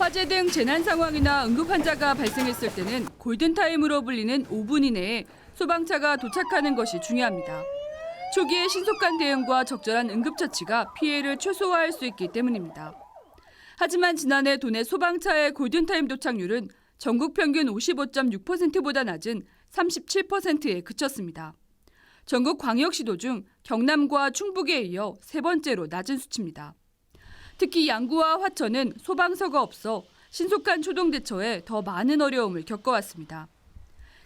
화재 등 재난 상황이나 응급 환자가 발생했을 때는 골든타임으로 불리는 5분 이내에 소방차가 도착하는 것이 중요합니다. 초기에 신속한 대응과 적절한 응급처치가 피해를 최소화할 수 있기 때문입니다. 하지만 지난해 도내 소방차의 골든타임 도착률은 전국 평균 55.6%보다 낮은 37%에 그쳤습니다. 전국 광역시도 중 경남과 충북에 이어 세 번째로 낮은 수치입니다. 특히 양구와 화천은 소방서가 없어 신속한 초동 대처에 더 많은 어려움을 겪어왔습니다.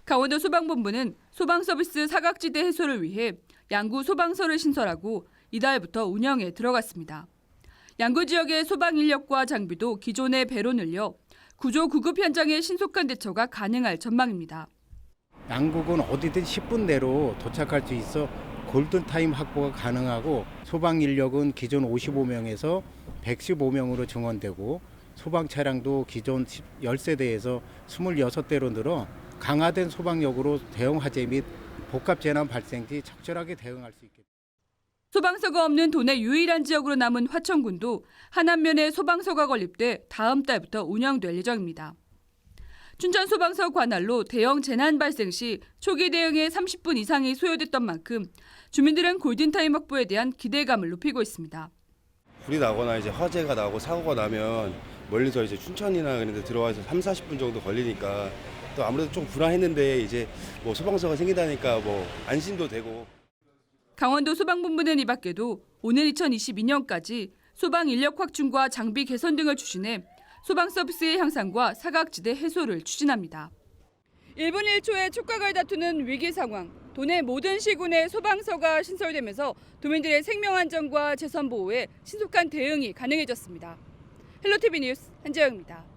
강원도 소방본부는 소방서비스 사각지대 해소를 위해 양구 소방서를 신설하고 이달부터 운영에 들어갔습니다. 양구 지역의 소방 인력과 장비도 기존의 배로 늘려 구조 구급 현장의 신속한 대처가 가능할 전망입니다. 양국은 어디든 10분 내로 도착할 수 있어 골든타임 확보가 가능하고 소방 인력은 기존 55명에서 115명으로 증원되고 소방 차량도 기존 10세대에서 26대로 늘어 강화된 소방력으로 대형 화재 및 복합 재난 발생 시 적절하게 대응할 수 있게 소방서가 없는 도내 유일한 지역으로 남은 화천군도 한안면에 소방서가 건립돼 다음 달부터 운영될 예정입니다. 춘천 소방서 관할로 대형 재난 발생 시 초기 대응에 30분 이상이 소요됐던 만큼 주민들은 골든타임 확보에 대한 기대감을 높이고 있습니다. 불이 나거나 이제 화재가 나고 사고가 나면 멀리서 이제 춘천이나 그런 데 들어와서 3, 40분 정도 걸리니까 또 아무래도 좀 불안했는데 이제 뭐 소방서가 생기다니까 뭐 안심도 되고 강원도 소방본부는 이 밖에도 오늘 2022년까지 소방 인력 확충과 장비 개선 등을 추진해 소방 서비스의 향상과 사각지대 해소를 추진합니다. 1분 1초의 촉각을 다투는 위기 상황. 도내 모든 시군의 소방서가 신설되면서 도민들의 생명 안전과 재산 보호에 신속한 대응이 가능해졌습니다. 헬로티비 뉴스 한재영입니다.